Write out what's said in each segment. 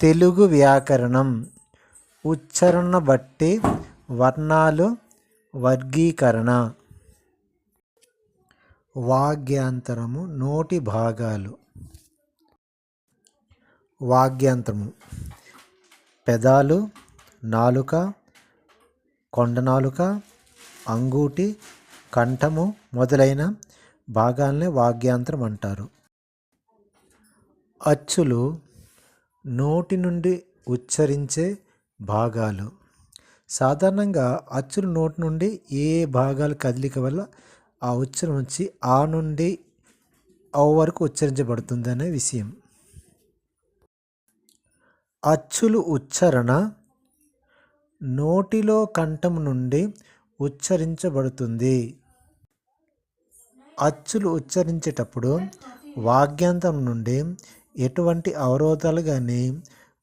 తెలుగు వ్యాకరణం. ఉచ్చారణ బట్టి వర్ణాలు వర్గీకరణ. వాగ్యాంతరము నోటి భాగాలు. వాగ్యాంతరము పెదాలు నాలుక కొండనాలుక అంగూటి కంఠము మొదలైన భాగాల్ని వాగ్యాంతరం అంటారు. అచ్చులు నోటి నుండి ఉచ్చరించే భాగాలు. సాధారణంగా అచ్చులు నోటి నుండి ఏ భాగాలు కదలిక వల్ల ఆ ఉచ్చరణ వచ్చి ఆ నుండి ఔ వరకు ఉచ్చరించబడుతుంది అనే విషయం. అచ్చులు ఉచ్చరణ నోటిలో కంఠం నుండి ఉచ్చరించబడుతుంది. అచ్చులు ఉచ్చరించేటప్పుడు వాగ్యంతం నుండి ఎటువంటి అవరోధాలు కానీ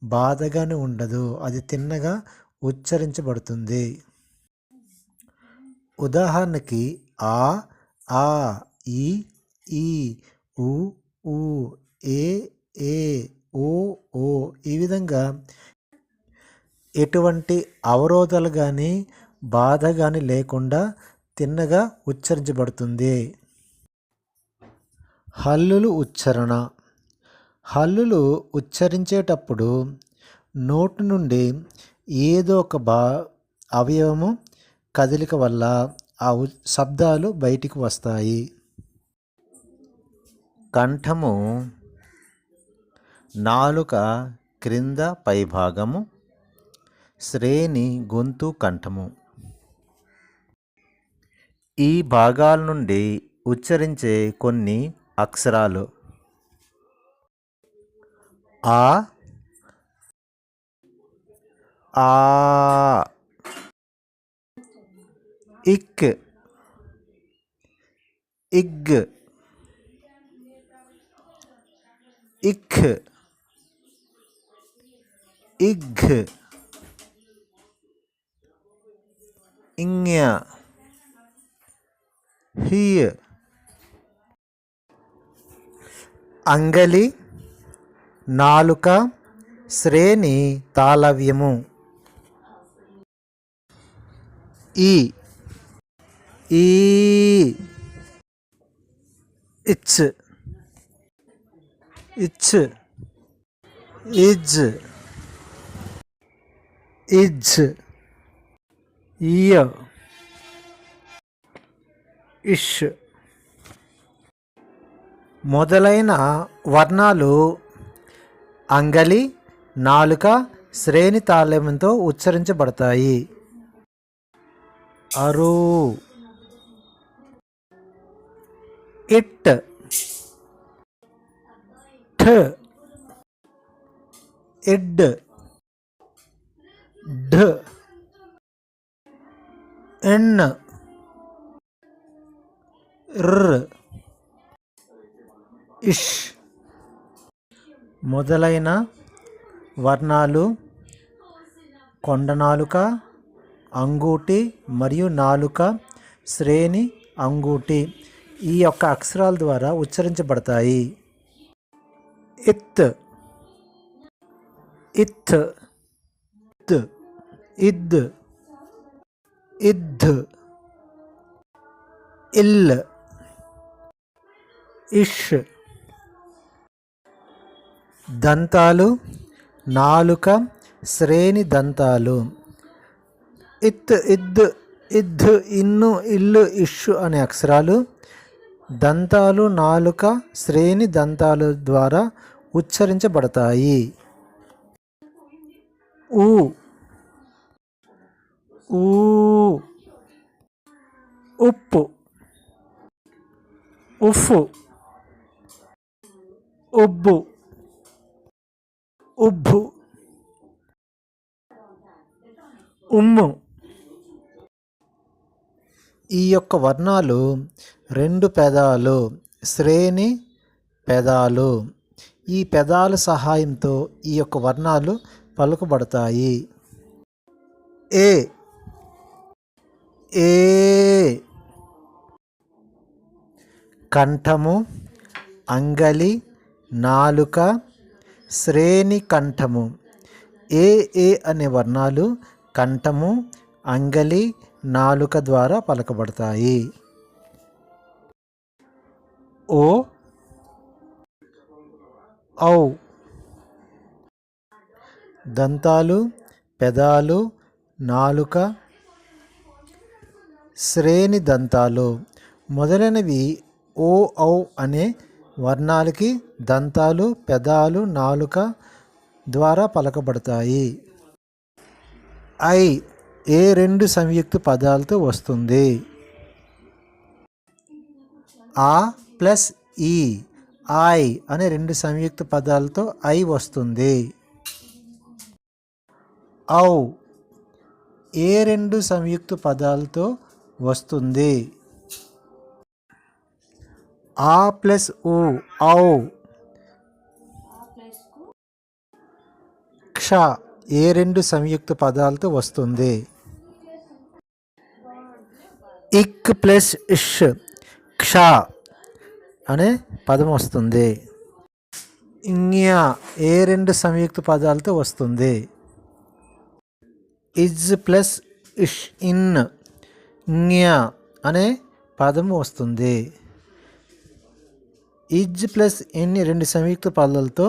బాధ కానీ ఉండదు. అది తిన్నగా ఉచ్చరించబడుతుంది. ఉదాహరణకి ఆ ఆ ఈ ఈ ఉ ఊ ఏ ఏ ఓ ఓ ఈ విధంగా ఎటువంటి అవరోధాలు కానీ బాధ కానీ లేకుండా తిన్నగా ఉచ్చరించబడుతుంది. హల్లులు ఉచ్చారణ హల్లులు ఉచ్చరించేటప్పుడు నోటి నుండి ఏదో ఒక బా అవయవము కదలిక వల్ల ఆ శబ్దాలు బయటికి వస్తాయి. కంఠము నాలుక క్రింద పైభాగము శ్రేణి గొంతు కంఠము. ఈ భాగాల నుండి ఉచ్చరించే కొన్ని అక్షరాలు ఆ ఆ ఇక్ ఇగ్ ఇక్ ఇగ్ ఇంగ్య హియ అంగలి నాలుక శ్రేణి తాళవ్యము. ఈ ఈ ఇచ్ ఇచ్ ఇజ్ ఇజ్ ఇయ ఇష్. మొదలైన వర్ణాలు అంగలి నాలుక శ్రేణి తాళంతో ఉచ్చరించబడతాయి. అరు. ఇట్. ఠ. ఇడ్. ఢ. ఎన్. ర్. ఇష్. మొదలైన వర్ణాలు కొండనాలుక అంగూటి మరియు నాలుక శ్రేణి అంగూటి ఈ యొక్క అక్షరాల ద్వారా ఉచ్చరించబడతాయి. ఇత్ ఇత్ ఇద్ ఇద్ ఇల్ ఇష్ దంతాలు నాలుక శ్రేణి దంతాలు. ఇత్ ఇద్ ఇద్ ఇన్ను ఇల్లు ఇష్ అనే అక్షరాలు దంతాలు నాలుక శ్రేణి దంతాలు ద్వారా ఉచ్చరించబడతాయి. ఊ. ఊ. ఉప్పు. ఉఫ్ఫు. ఉబ్బు. ఉబ్బు. ఉమ్ము. ఈ యొక్క వర్ణాలు రెండు పెదాలు శ్రేణి పెదాలు. ఈ పెదాల సహాయంతో ఈ యొక్క వర్ణాలు పలుకబడతాయి. ఏ. ఏ. కంఠము అంగలి నాలుక శ్రేణి కంఠము ఏ ఏ అనే వర్ణాలు కంఠము అంగలి నాలుక ద్వారా పలకబడతాయి. ఓ ఔ దంతాలు పెదాలు నాలుక శ్రేణి దంతాలు మొదలైనవి ఓ ఔ అనే వర్ణాలకి దంతాలు పెదాలు నాలుక ద్వారా పలకబడతాయి. ఐ ఏ రెండు సంయుక్త పదాలతో వస్తుంది. ఆ ప్లస్ ఈ ఐ అనే రెండు సంయుక్త పదాలతో ఐ వస్తుంది. ఔ ఏ రెండు సంయుక్త పదాలతో వస్తుంది. ఆ ప్లస్ ఊ ఔ. క్ష ఏ రెండు సంయుక్త పదాలతో వస్తుంది. ఇక్ ప్లస్ ఇష్ క్ష అనే పదం వస్తుంది. ఇంగ్యా ఏ రెండు సంయుక్త పదాలతో వస్తుంది. ఇజ్ ప్లస్ ఇష్ ఇన్ ఇంగ్యా అనే పదం వస్తుంది. ఇజ్ ప్లస్ ఎన్ని రెండు సంయుక్త పదాలతో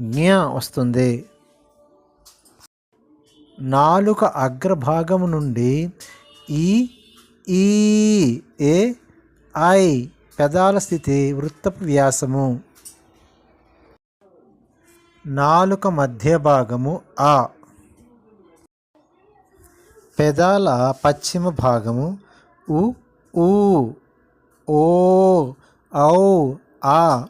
జ్ఞా వస్తుంది. నాలుక అగ్రభాగము నుండి ఈ ఈ ఏ ఐ పెదాల స్థితి వృత్తపు వ్యాసము. నాలుక మధ్య భాగము ఆ. పెదాల పశ్చిమ భాగము ఉ ఊ ఓ ఔ ఆ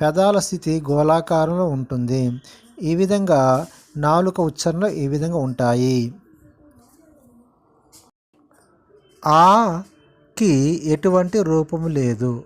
పెదాల స్థితి గోళాకారంలో ఉంటుంది. ఈ విధంగా నాలుక ఉచ్చారణలు ఈ విధంగా ఉంటాయి. ఆకి ఎటువంటి రూపము లేదు.